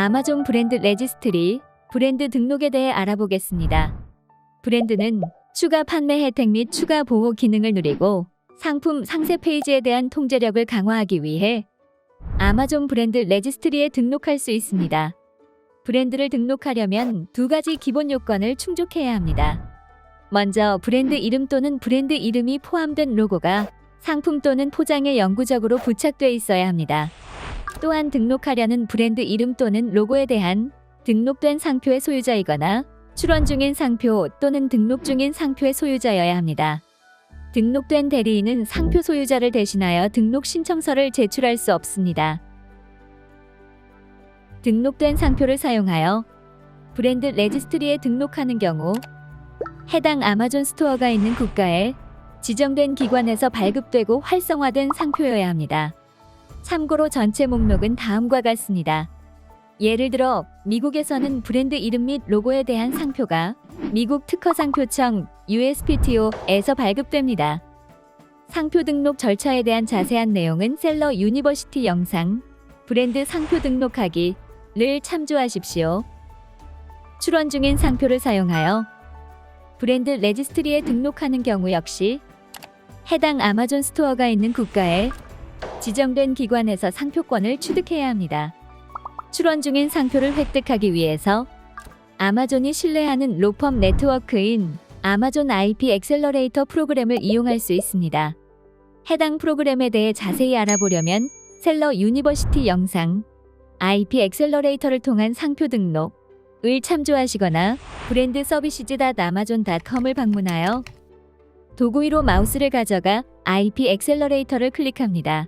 아마존 브랜드 레지스트리 브랜드 등록에 대해 알아보겠습니다. 브랜드는 추가 판매 혜택 및 추가 보호 기능을 누리고 상품 상세 페이지에 대한 통제력을 강화하기 위해 아마존 브랜드 레지스트리에 등록할 수 있습니다. 브랜드를 등록하려면 두 가지 기본 요건을 충족해야 합니다. 먼저 브랜드 이름 또는 브랜드 이름이 포함된 로고가 상품 또는 포장에 영구적으로 부착돼 있어야 합니다. 또한 등록하려는 브랜드 이름 또는 로고에 대한 등록된 상표의 소유자이거나 출원 중인 상표 또는 등록 중인 상표의 소유자여야 합니다. 등록된 대리인은 상표 소유자를 대신하여 등록 신청서를 제출할 수 없습니다. 등록된 상표를 사용하여 브랜드 레지스트리에 등록하는 경우 해당 아마존 스토어가 있는 국가에 지정된 기관에서 발급되고 활성화된 상표여야 합니다. 참고로 전체 목록은 다음과 같습니다. 예를 들어 미국에서는 브랜드 이름 및 로고에 대한 상표가 미국 특허상표청 USPTO에서 발급됩니다. 상표 등록 절차에 대한 자세한 내용은 셀러 유니버시티 영상 브랜드 상표 등록하기를 참조하십시오. 출원 중인 상표를 사용하여 브랜드 레지스트리에 등록하는 경우 역시 해당 아마존 스토어가 있는 국가에 지정된 기관에서 상표권을 취득해야 합니다. 출원 중인 상표를 획득하기 위해서 아마존이 신뢰하는 로펌 네트워크인 아마존 IP 엑셀러레이터 프로그램을 이용할 수 있습니다. 해당 프로그램에 대해 자세히 알아보려면 셀러 유니버시티 영상 IP 엑셀러레이터를 통한 상표 등록을 참조하시거나 브랜드 서비시즈.amazon.com을 방문하여 도구 위로 마우스를 가져가 IP 엑셀러레이터를 클릭합니다.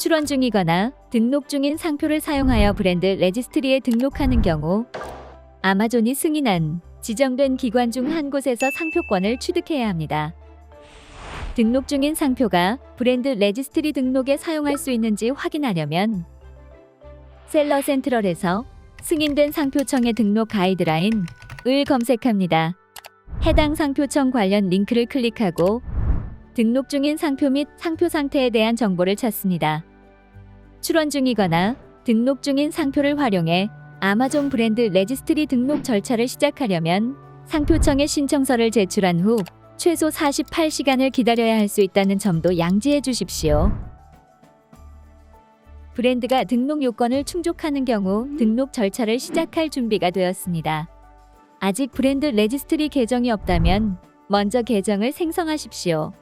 출원 중이거나 등록 중인 상표를 사용하여 브랜드 레지스트리에 등록하는 경우 아마존이 승인한 지정된 기관 중 한 곳에서 상표권을 취득해야 합니다. 등록 중인 상표가 브랜드 레지스트리 등록에 사용할 수 있는지 확인하려면 셀러 센트럴에서 승인된 상표청의 등록 가이드라인을 검색합니다. 해당 상표청 관련 링크를 클릭하고 등록 중인 상표 및 상표 상태에 대한 정보를 찾습니다. 출원 중이거나 등록 중인 상표를 활용해 아마존 브랜드 레지스트리 등록 절차를 시작하려면 상표청에 신청서를 제출한 후 최소 48시간을 기다려야 할 수 있다는 점도 양지해 주십시오. 브랜드가 등록 요건을 충족하는 경우 등록 절차를 시작할 준비가 되었습니다. 아직 브랜드 레지스트리 계정이 없다면 먼저 계정을 생성하십시오.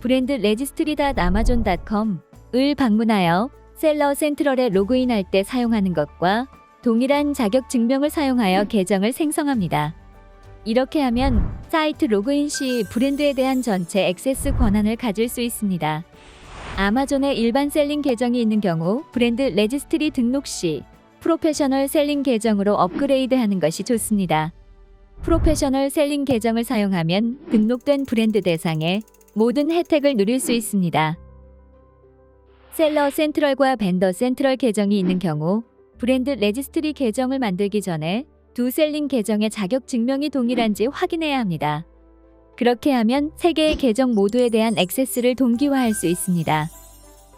브랜드 레지스트리.amazon.com을 방문하여 셀러 센트럴에 로그인할 때 사용하는 것과 동일한 자격 증명을 사용하여 계정을 생성합니다. 이렇게 하면 사이트 로그인 시 브랜드에 대한 전체 액세스 권한을 가질 수 있습니다. 아마존에 일반 셀링 계정이 있는 경우 브랜드 레지스트리 등록 시 프로페셔널 셀링 계정으로 업그레이드 하는 것이 좋습니다. 프로페셔널 셀링 계정을 사용하면 등록된 브랜드 대상의 모든 혜택을 누릴 수 있습니다. 셀러 센트럴과 벤더 센트럴 계정이 있는 경우 브랜드 레지스트리 계정을 만들기 전에 두 셀링 계정의 자격 증명이 동일한지 확인해야 합니다. 그렇게 하면 세 개의 계정 모두에 대한 액세스를 동기화할 수 있습니다.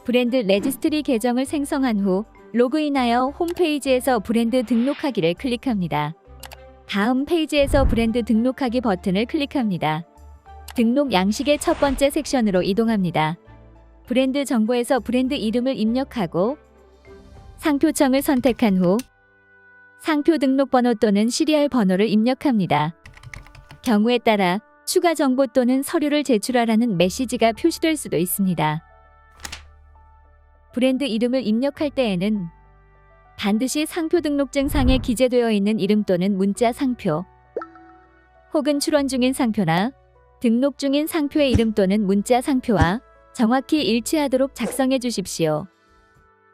브랜드 레지스트리 계정을 생성한 후 로그인하여 홈페이지에서 브랜드 등록하기를 클릭합니다. 다음 페이지에서 브랜드 등록하기 버튼을 클릭합니다. 등록 양식의 첫 번째 섹션으로 이동합니다. 브랜드 정보에서 브랜드 이름을 입력하고 상표청을 선택한 후 상표 등록 번호 또는 시리얼 번호를 입력합니다. 경우에 따라 추가 정보 또는 서류를 제출하라는 메시지가 표시될 수도 있습니다. 브랜드 이름을 입력할 때에는 반드시 상표 등록증 상에 기재되어 있는 이름 또는 문자 상표 혹은 출원 중인 상표나 등록 중인 상표의 이름 또는 문자 상표와 정확히 일치하도록 작성해 주십시오.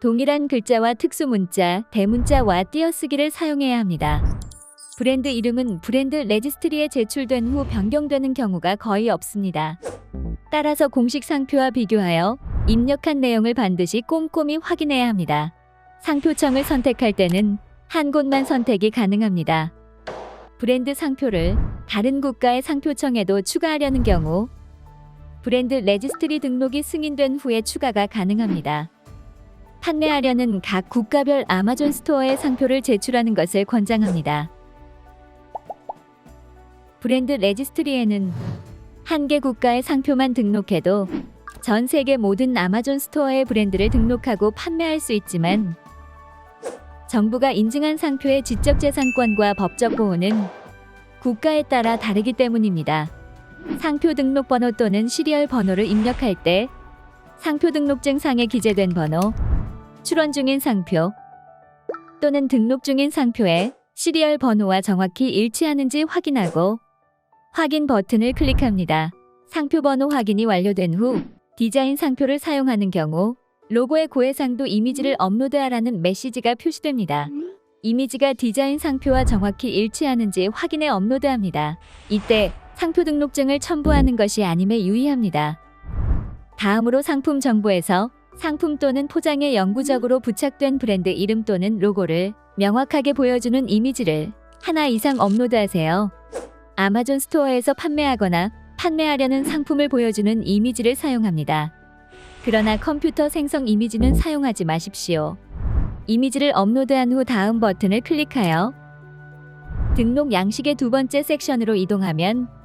동일한 글자와 특수 문자, 대문자와 띄어쓰기를 사용해야 합니다. 브랜드 이름은 브랜드 레지스트리에 제출된 후 변경되는 경우가 거의 없습니다. 따라서 공식 상표와 비교하여 입력한 내용을 반드시 꼼꼼히 확인해야 합니다. 상표청을 선택할 때는 한 곳만 선택이 가능합니다. 브랜드 상표를 다른 국가의 상표청에도 추가하려는 경우 브랜드 레지스트리 등록이 승인된 후에 추가가 가능합니다. 판매하려는 각 국가별 아마존 스토어에 상표를 제출하는 것을 권장합니다. 브랜드 레지스트리에는 한 개 국가의 상표만 등록해도 전 세계 모든 아마존 스토어의 브랜드를 등록하고 판매할 수 있지만 정부가 인증한 상표의 지적재산권과 법적 보호는 국가에 따라 다르기 때문입니다. 상표 등록 번호 또는 시리얼 번호를 입력할 때 상표 등록증 상에 기재된 번호, 출원 중인 상표 또는 등록 중인 상표의 시리얼 번호와 정확히 일치하는지 확인하고 확인 버튼을 클릭합니다. 상표 번호 확인이 완료된 후 디자인 상표를 사용하는 경우 로고의 고해상도 이미지를 업로드하라는 메시지가 표시됩니다. 이미지가 디자인 상표와 정확히 일치하는지 확인해 업로드합니다. 이때 상표 등록증을 첨부하는 것이 아님에 유의합니다. 다음으로 상품 정보에서 상품 또는 포장에 영구적으로 부착된 브랜드 이름 또는 로고를 명확하게 보여주는 이미지를 하나 이상 업로드하세요. 아마존 스토어에서 판매하거나 판매하려는 상품을 보여주는 이미지를 사용합니다. 그러나 컴퓨터 생성 이미지는 사용하지 마십시오. 이미지를 업로드한 후 다음 버튼을 클릭하여 등록 양식의 두 번째 섹션으로 이동하면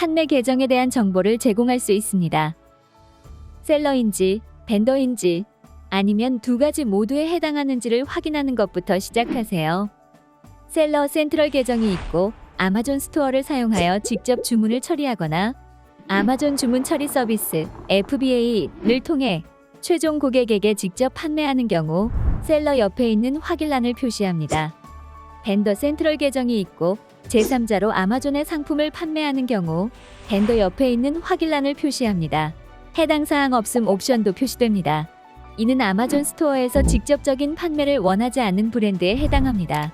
판매 계정에 대한 정보를 제공할 수 있습니다. 셀러인지, 벤더인지, 아니면 두 가지 모두에 해당하는지를 확인하는 것부터 시작하세요. 셀러 센트럴 계정이 있고 아마존 스토어를 사용하여 직접 주문을 처리하거나 아마존 주문 처리 서비스 FBA를 통해 최종 고객에게 직접 판매하는 경우 셀러 옆에 있는 확인란을 표시합니다. 벤더 센트럴 계정이 있고 제3자로 아마존의 상품을 판매하는 경우 벤더 옆에 있는 확인란을 표시합니다. 해당 사항 없음 옵션도 표시됩니다. 이는 아마존 스토어에서 직접적인 판매를 원하지 않는 브랜드에 해당합니다.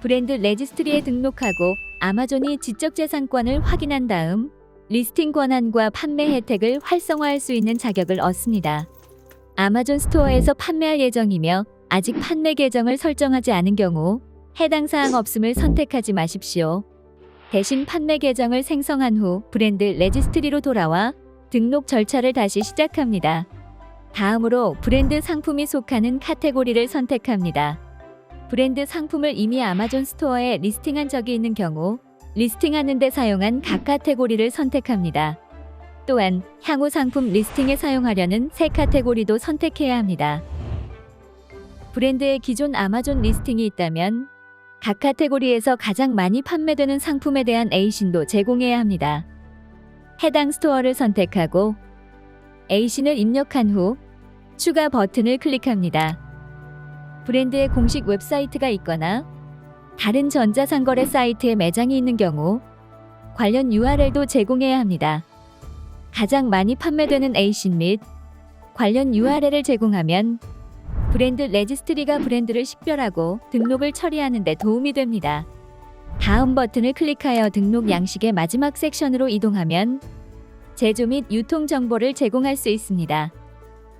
브랜드 레지스트리에 등록하고 아마존이 지적재산권을 확인한 다음 리스팅 권한과 판매 혜택을 활성화할 수 있는 자격을 얻습니다. 아마존 스토어에서 판매할 예정이며 아직 판매 계정을 설정하지 않은 경우 해당 사항 없음을 선택하지 마십시오. 대신 판매 계정을 생성한 후 브랜드 레지스트리로 돌아와 등록 절차를 다시 시작합니다. 다음으로 브랜드 상품이 속하는 카테고리를 선택합니다. 브랜드 상품을 이미 아마존 스토어에 리스팅한 적이 있는 경우 리스팅하는 데 사용한 각 카테고리를 선택합니다. 또한 향후 상품 리스팅에 사용하려는 새 카테고리도 선택해야 합니다. 브랜드의 기존 아마존 리스팅이 있다면 각 카테고리에서 가장 많이 판매되는 상품에 대한 에이신도 제공해야 합니다. 해당 스토어를 선택하고 에이신을 입력한 후 추가 버튼을 클릭합니다. 브랜드의 공식 웹사이트가 있거나 다른 전자상거래 사이트에 매장이 있는 경우 관련 URL도 제공해야 합니다. 가장 많이 판매되는 에이신 및 관련 URL을 제공하면 브랜드 레지스트리가 브랜드를 식별하고 등록을 처리하는 데 도움이 됩니다. 다음 버튼을 클릭하여 등록 양식의 마지막 섹션으로 이동하면 제조 및 유통 정보를 제공할 수 있습니다.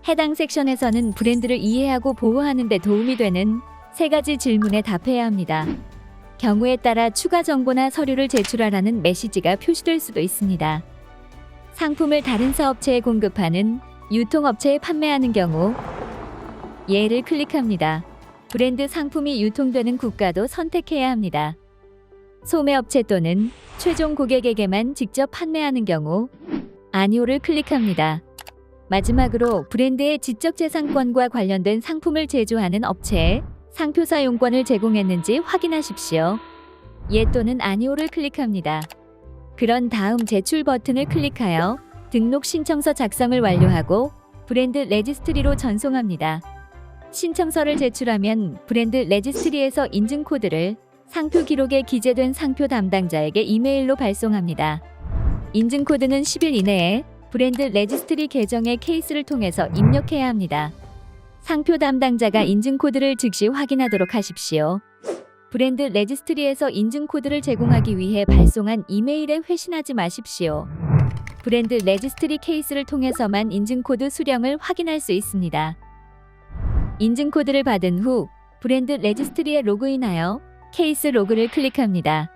해당 섹션에서는 브랜드를 이해하고 보호하는 데 도움이 되는 세 가지 질문에 답해야 합니다. 경우에 따라 추가 정보나 서류를 제출하라는 메시지가 표시될 수도 있습니다. 상품을 다른 사업체에 공급하는 유통업체에 판매하는 경우 예를 클릭합니다. 브랜드 상품이 유통되는 국가도 선택해야 합니다. 소매업체 또는 최종 고객에게만 직접 판매하는 경우 아니오를 클릭합니다. 마지막으로 브랜드의 지적재산권과 관련된 상품을 제조하는 업체에 상표 사용권을 제공했는지 확인하십시오. 예 또는 아니오를 클릭합니다. 그런 다음 제출 버튼을 클릭하여 등록 신청서 작성을 완료하고 브랜드 레지스트리로 전송합니다. 신청서를 제출하면 브랜드 레지스트리에서 인증 코드를 상표 기록에 기재된 상표 담당자에게 이메일로 발송합니다. 인증 코드는 10일 이내에 브랜드 레지스트리 계정의 케이스를 통해서 입력해야 합니다. 상표 담당자가 인증 코드를 즉시 확인하도록 하십시오. 브랜드 레지스트리에서 인증 코드를 제공하기 위해 발송한 이메일에 회신하지 마십시오. 브랜드 레지스트리 케이스를 통해서만 인증 코드 수령을 확인할 수 있습니다. 인증 코드를 받은 후 브랜드 레지스트리에 로그인하여 케이스 로그를 클릭합니다.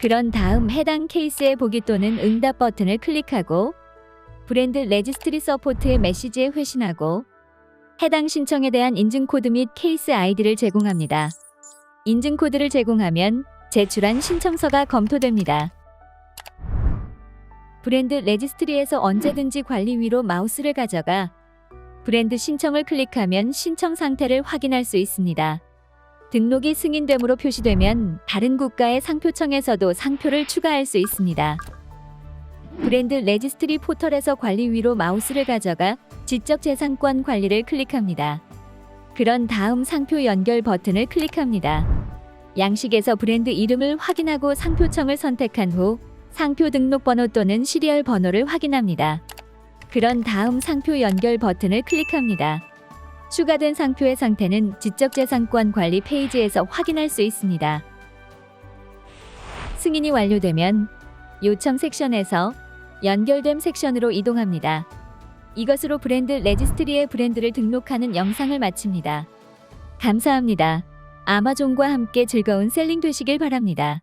그런 다음 해당 케이스의 보기 또는 응답 버튼을 클릭하고 브랜드 레지스트리 서포트의 메시지에 회신하고 해당 신청에 대한 인증 코드 및 케이스 아이디를 제공합니다. 인증 코드를 제공하면 제출한 신청서가 검토됩니다. 브랜드 레지스트리에서 언제든지 관리 위로 마우스를 가져가 브랜드 신청을 클릭하면 신청 상태를 확인할 수 있습니다. 등록이 승인됨으로 표시되면 다른 국가의 상표청에서도 상표를 추가할 수 있습니다. 브랜드 레지스트리 포털에서 관리 위로 마우스를 가져가 지적 재산권 관리를 클릭합니다. 그런 다음 상표 연결 버튼을 클릭합니다. 양식에서 브랜드 이름을 확인하고 상표청을 선택한 후 상표 등록번호 또는 시리얼 번호를 확인합니다. 그런 다음 상표 연결 버튼을 클릭합니다. 추가된 상표의 상태는 지적재산권 관리 페이지에서 확인할 수 있습니다. 승인이 완료되면 요청 섹션에서 연결됨 섹션으로 이동합니다. 이것으로 브랜드 레지스트리에 브랜드를 등록하는 영상을 마칩니다. 감사합니다. 아마존과 함께 즐거운 셀링 되시길 바랍니다.